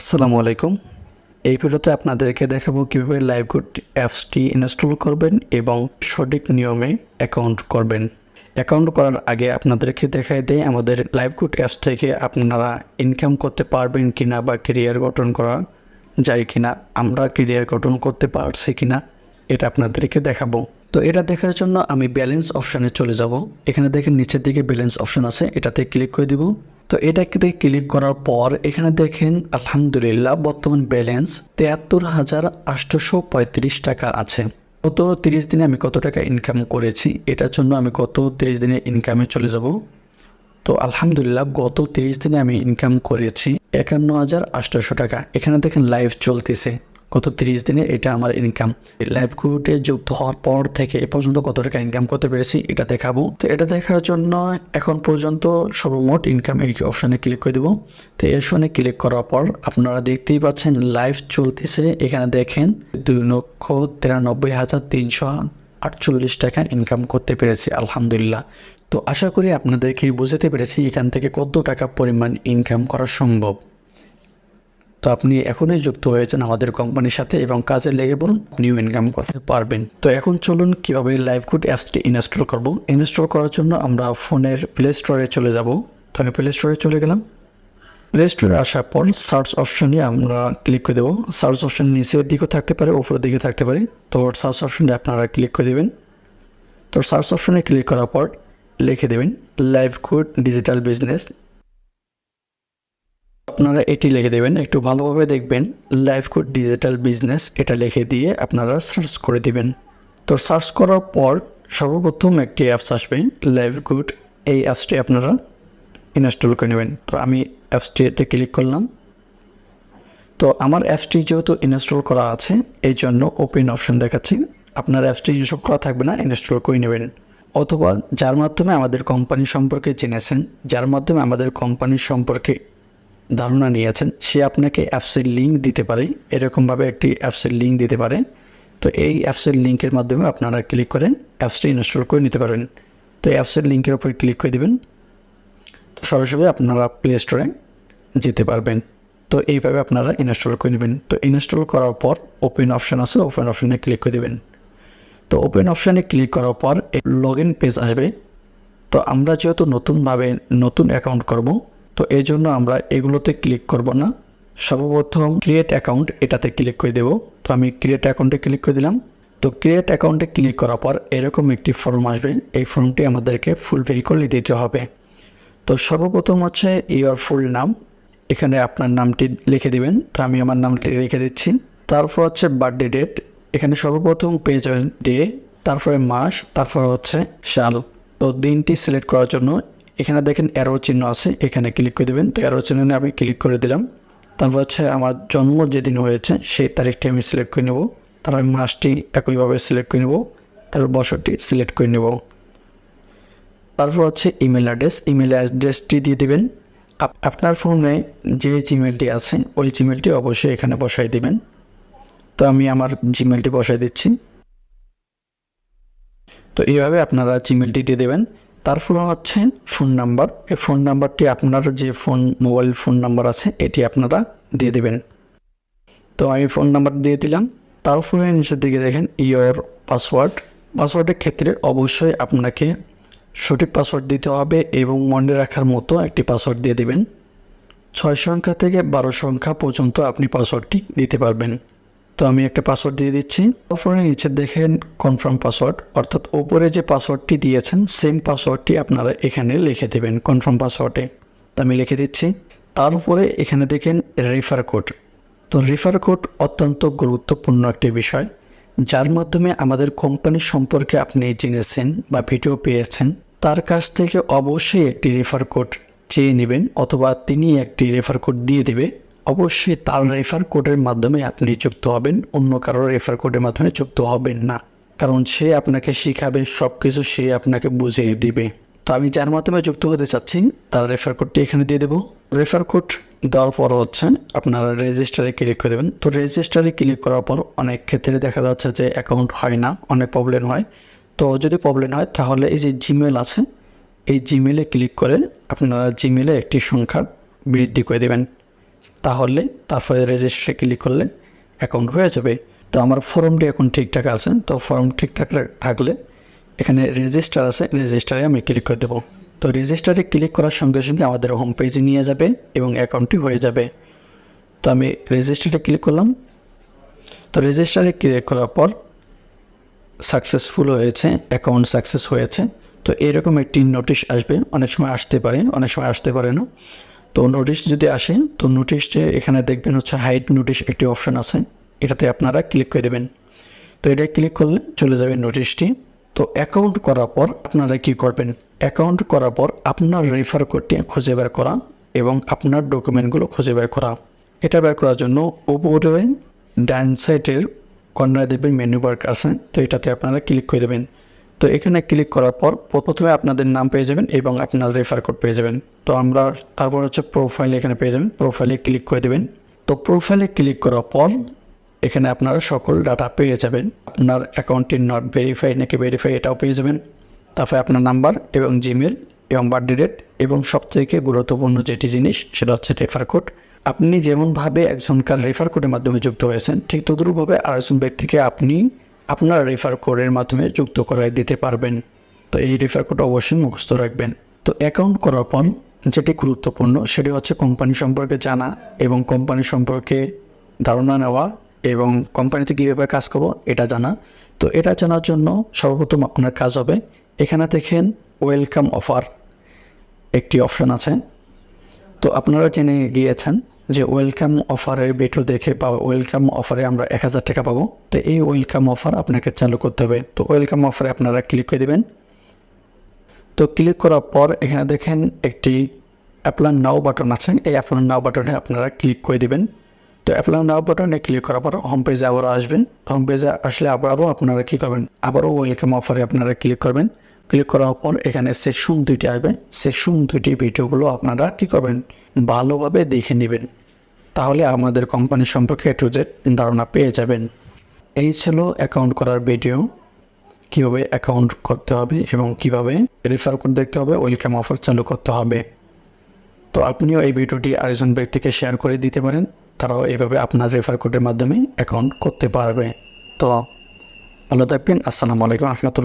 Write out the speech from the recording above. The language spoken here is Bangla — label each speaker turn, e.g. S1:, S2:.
S1: আসসালামু আলাইকুম। এই ভিডিওতে আপনাদেরকে দেখাবো কীভাবে লাইভগুড অ্যাপসটি ইনস্টল করবেন এবং সঠিক নিয়মে অ্যাকাউন্ট করবেন। অ্যাকাউন্ট করার আগে আপনাদেরকে দেখাই দেয় আমাদের লাইভগুড অ্যাপস থেকে আপনারা ইনকাম করতে পারবেন কিনা বা কেরিয়ার গঠন করা যায় কিনা, আমরা কেরিয়ার গঠন করতে পারছি কিনা, এটা আপনাদেরকে দেখাবো। তো এটা দেখার জন্য আমি ব্যালেন্স অপশানে চলে যাব। এখানে দেখেন নিচের দিকে ব্যালেন্স অপশান আছে, এটাতে ক্লিক করে দিব। তো এটাকে ক্লিক করার পর এখানে দেখেন, আলহামদুলিল্লাহ, বর্তমান ব্যালেন্স তেয়াত্তর হাজার আটশোশো পঁয়ত্রিশ টাকা আছে। গত তিরিশ দিনে আমি কত টাকা ইনকাম করেছি? এটার জন্য আমি গত তিরিশ দিনে ইনকামে চলে যাব। তো আলহামদুলিল্লাহ, গত তিরিশ দিনে আমি ইনকাম করেছি একান্ন হাজার আটশোশো টাকা। এখানে দেখেন লাইভ চলতেছে। গত তিরিশ দিনে এটা আমার ইনকাম লাইভ গ্রুপে যুক্ত হওয়ার পর থেকে এ পর্যন্ত কত টাকা ইনকাম করতে পেরেছি, এটা দেখাবো। তো এটা দেখার জন্য এখন পর্যন্ত সর্বমোট ইনকাম এই অপশানে ক্লিক করে দেবো। তো এই অপশানে ক্লিক করার পর আপনারা দেখতেই পাচ্ছেন লাইভ চলতেছে। এখানে দেখেন দুই লক্ষ তিরানব্বই হাজার তিনশো আটচল্লিশ টাকা ইনকাম করতে পেরেছি, আলহামদুলিল্লাহ। তো আশা করি আপনাদেরকে বুঝতে পেরেছি এখান থেকে কত টাকা পরিমাণ ইনকাম করা সম্ভব। তো আপনি এখনই যুক্ত হয়েছেন আমাদের কোম্পানির সাথে এবং কাজে লেগে পড়ুন নিউ ইনকাম করতে পারবেন। তো এখন চলুন কীভাবে লাইভকুড অ্যাপসটি ইনস্টল করব। ইনস্টল করার জন্য আমরা ফোনের প্লে স্টোরে চলে যাব। তো আমি প্লে স্টোরে চলে গেলাম। প্লে স্টোরে আসার পর সার্চ অপশনে আমরা ক্লিক করে দেবো। সার্চ অপশন নিচের দিকেও থাকতে পারে, উপরের দিকে থাকতে পারে। তো সার্চ অপশনে আপনারা ক্লিক করে দেবেন। তো সার্চ অপশনে ক্লিক করার পর লিখে দেবেন লাইভ কুড ডিজিটাল বিজনেস আপনারা এটি লিখে দেবেন, একটু ভালোভাবে দেখবেন লাইফ কোড ডিজিটাল বিজনেস এটা লিখে দিয়ে আপনারা সার্চ করে দিবেন। তো সার্চ করার পর সর্বপ্রথম একটি অ্যাপস আসবে লাইফ গুড এই অ্যাপসটি আপনারা ইনস্টল করে নেবেন। তো আমি অ্যাপসটিতে ক্লিক করলাম। তো আমার অ্যাপসটি যেহেতু ইনস্টল করা আছে, এই জন্য ওপেন অপশন দেখাচ্ছি। আপনার অ্যাপসটি ইনস্টল করা থাকবে না ইনস্টল করে নেবেন। অথবা যার মাধ্যমে আমাদের কোম্পানি সম্পর্কে জেনেছেন, যার মাধ্যমে আমাদের কোম্পানি সম্পর্কে ধারণা নিয়েছেন, সে আপনাকে অ্যাপসের লিঙ্ক দিতে পারে, এরকমভাবে একটি অ্যাপসের লিঙ্ক দিতে পারে। তো এই অ্যাপসের লিঙ্কের মাধ্যমে আপনারা ক্লিক করেন, অ্যাপসটি ইনস্টল করে নিতে পারেন। তো এই অ্যাপসের লিঙ্কের উপর ক্লিক করে দেবেন। তো সরাসরি আপনারা প্লে স্টোরে যেতে পারবেন। তো এইভাবে আপনারা ইনস্টল করে নেবেন। তো ইনস্টল করার পর ওপেন অপশান আছে, ওপেন অপশানে ক্লিক করে দেবেন। তো ওপেন অপশানে ক্লিক করার পর লগ ইন পেজ আসবে। তো আমরা যেহেতু নতুনভাবে নতুন অ্যাকাউন্ট করব তো এই জন্য আমরা এগুলোতে ক্লিক করব না। সর্বপ্রথম ক্রিয়েট অ্যাকাউন্ট এটাতে ক্লিক করে দেব। তো আমি ক্রিয়েট অ্যাকাউন্টে ক্লিক করে দিলাম। তো ক্রিয়েট অ্যাকাউন্টে ক্লিক করার পর এরকম একটি ফর্ম আসবে। এই ফর্মটি আমাদেরকে ফুলফিল করে দিতে হবে। তো সর্বপ্রথম হচ্ছে ইয়োর ফুল নাম এখানে আপনার নামটি লিখে দিবেন। তো আমি আমার নামটি লিখে দিচ্ছি। তারপর হচ্ছে বার্থডে ডেট এখানে সর্বপ্রথম পেয়ে যাবেন ডে তারপরে মাস, তারপর হচ্ছে সাল। তো দিনটি সিলেক্ট করার জন্য এখানে দেখেন অ্যারো চিহ্ন আছে, এখানে ক্লিক করে দেবেন। তো অ্যারো চিহ্নে আমি ক্লিক করে দিলাম। তারপর হচ্ছে আমার জন্ম যেদিন হয়েছে, সেই তারিখটি আমি সিলেক্ট করে নেব। তারপর আমি মাসটি একইভাবে সিলেক্ট করে নেব। তারপর বছরটি সিলেক্ট করে নেব। তারপর হচ্ছে ইমেল অ্যাড্রেস ইমেল অ্যাড্রেসটি দিয়ে দেবেন। আপনার ফোনে যে জিমেলটি আছে, ওই জিমেলটি অবশ্যই এখানে বসাই দিবেন। তো আমি আমার জিমেলটি বসাই দিচ্ছি। তো এইভাবে আপনারা জিমেলটি দিয়ে দেবেন। তারপর হচ্ছে ফোন নাম্বার এই ফোন নাম্বারটি আপনার যে ফোন মোবাইল ফোন নাম্বার আছে, এটি আপনারা দিয়ে দেবেন। তো আমি ফোন নাম্বার দিয়ে দিলাম। তারপরে নিচের দিকে দেখেন ইয়োর পাসওয়ার্ড পাসওয়ার্ডের ক্ষেত্রে অবশ্যই আপনাকে সঠিক পাসওয়ার্ড দিতে হবে এবং মনে রাখার মতো একটি পাসওয়ার্ড দিয়ে দেবেন। ছয় সংখ্যা থেকে বারো সংখ্যা পর্যন্ত আপনি পাসওয়ার্ডটি দিতে পারবেন। তো আমি একটা পাসওয়ার্ড দিয়ে দিচ্ছি। তারপরে নিচে দেখেন কনফার্ম পাসওয়ার্ড অর্থাৎ ওপরে যে পাসওয়ার্ডটি দিয়েছেন সেম পাসওয়ার্ডটি আপনারা এখানে লিখে দেবেন কনফার্ম পাসওয়ার্ডে তো আমি লিখে দিচ্ছি। তার উপরে এখানে দেখেন রেফার কোড তো রেফার কোড অত্যন্ত গুরুত্বপূর্ণ একটি বিষয়, যার মাধ্যমে আমাদের কোম্পানি সম্পর্কে আপনি জেনেছেন বা ভিডিও পেয়েছেন। তার কাছ থেকে অবশ্যই একটি রেফার কোড চেয়ে নেবেন, অথবা তিনি একটি রেফার কোড দিয়ে দেবে। অবশ্যই তার রেফার কোডের মাধ্যমে আপনি যুক্ত হবেন, অন্য কারোর রেফার কোডের মাধ্যমে যুক্ত হবেন না। কারণ সে আপনাকে শিখাবে সব কিছু সে আপনাকে বুঝিয়ে দিবে। তো আমি যার মাধ্যমে যুক্ত হতে চাচ্ছি, তার রেফার কোডটি এখানে দিয়ে দেবো। রেফার কোড দেওয়ার পর হচ্ছে আপনারা রেজিস্টারে ক্লিক করে দেবেন। তো রেজিস্টারে ক্লিক করার পর অনেক ক্ষেত্রে দেখা যাচ্ছে যে অ্যাকাউন্ট হয় না, অনেক প্রবলেম হয়। তো যদি প্রবলেম হয়, তাহলে এই যে জিমেল আছে, এই জিমেলে ক্লিক করে আপনারা জিমেলে একটি সংখ্যা বৃদ্ধি করে দেবেন। তাহলে তারপরে রেজিস্ট্রে ক্লিক করলে অ্যাকাউন্ট হয়ে যাবে। তো আমার ফর্মটি এখন ঠিকঠাক আছে, তো ফর্ম ঠিকঠাক থাকলে এখানে রেজিস্টার আছে রেজিস্টারে আমি ক্লিক করে দেবো। তো রেজিস্টারে ক্লিক করার সঙ্গে সঙ্গে আমাদের হোম পেজে নিয়ে যাবে এবং অ্যাকাউন্টটি হয়ে যাবে। তো আমি রেজিস্টারে ক্লিক করলাম। তো রেজিস্টারে ক্লিক করার পর সাকসেসফুল হয়েছে অ্যাকাউন্ট সাকসেস হয়েছে। তো এরকম একটি নোটিশ আসবে, অনেক সময় আসতে পারে, অনেক সময় আসতে পারে না। তো নোটিশ যদি আসে তো নোটিশে এখানে দেখবেন হচ্ছে হাইট নোটিশ একটি অপশান আছে। এটাতে আপনারা ক্লিক করে দেবেন। তো এটা ক্লিক করলে চলে যাবে নোটিশটি তো অ্যাকাউন্ট করার পর আপনারা কি করবেন? অ্যাকাউন্ট করার পর আপনার রেফার কোডটি খুঁজে বের করা এবং আপনার ডকুমেন্টগুলো খুঁজে বের করা। এটা বের করার জন্য উপরে ডান সাইডের কর্নারে দেবেন মেনু বার আছে। তো এটাতে আপনারা ক্লিক করে দেবেন। তো এখানে ক্লিক করার পর প্রথমে আপনাদের নাম পেয়ে যাবেন এবং আপনার রেফার কোড পেয়ে যাবেন। তো আমরা তারপর হচ্ছে প্রোফাইল এখানে পেয়ে যাবেন। প্রোফাইলে ক্লিক করে দেবেন। তো প্রোফাইলে ক্লিক করার পর এখানে আপনারা সকল ডাটা পেয়ে যাবেন। আপনার অ্যাকাউন্টটি নট ভেরিফাই নাকি ভেরিফাই এটাও পেয়ে যাবেন। তারপরে আপনার নাম্বার এবং জিমেল এবং বার্থডে ডেট এবং সবথেকে গুরুত্বপূর্ণ যেটি জিনিস সেটা হচ্ছে রেফার কোড আপনি যেমনভাবে একজনকার রেফার কোডের মাধ্যমে যুক্ত হয়েছেন, ঠিক তদ্রুপভাবে আরেকজন ব্যক্তিকে আপনি আপনার রেফার কোডের মাধ্যমে যুক্ত করাই দিতে পারবেন। তো এই রেফার কোড অবশ্যই মুখস্থ রাখবেন। তো অ্যাকাউন্ট করার পর যেটি গুরুত্বপূর্ণ সেটি হচ্ছে কোম্পানি সম্পর্কে জানা এবং কোম্পানি সম্পর্কে ধারণা নেওয়া এবং কোম্পানিতে কীভাবে কাজ করব এটা জানা। তো এটা জানার জন্য সর্বপ্রথম আপনার কাজ হবে এখানে দেখেন ওয়েলকাম অফার একটি অপশান আছে। তো আপনারা জেনে গিয়েছেন যে ওয়েলকাম অফারের ভিডিও দেখে বা ওয়েলকাম অফারে আমরা এক হাজার টাকা পাবো। তো এই ওয়েলকাম অফার আপনাকে চালু করতে হবে। তো ওয়েলকাম অফারে আপনারা ক্লিক করে দেবেন। তো ক্লিক করার পর এখানে দেখেন একটি অ্যাপ্লান নাও বাটন আছে। এই অ্যাপ্লান নাও বাটনে আপনারা ক্লিক করে দেবেন। তো অ্যাপ্লান নাও বাটনে ক্লিক করার পর হোম পেজে আবারও আসবেন। হোম পেজে আসলে আবারও আপনারা কী করবেন? আবারও ওয়েলকাম অফারে আপনারা ক্লিক করবেন। ক্লিক করার পর এখানে সেকশন দুইটি আসবে। সেকশন দুইটি ভিডিওগুলো আপনারা কী করবেন? ভালোভাবে দেখে নেবেন। তাহলে আমাদের কোম্পানি সম্পর্কে টু জেড ধারণা পেয়ে যাবেন। এই ছিল অ্যাকাউন্ট করার ভিডিও। কীভাবে অ্যাকাউন্ট করতে হবে এবং কীভাবে রেফার কোড দেখতে হবে, ওয়েলকাম অফার চালু করতে হবে। তো আপনিও এই ভিডিওটি আরেকজন ব্যক্তিকে শেয়ার করে দিতে পারেন। তারাও এইভাবে আপনার রেফার কোডের মাধ্যমে অ্যাকাউন্ট করতে পারবে। তো ভালো থাকবেন। আসসালামু আলাইকুম রহমতুল্লাহ।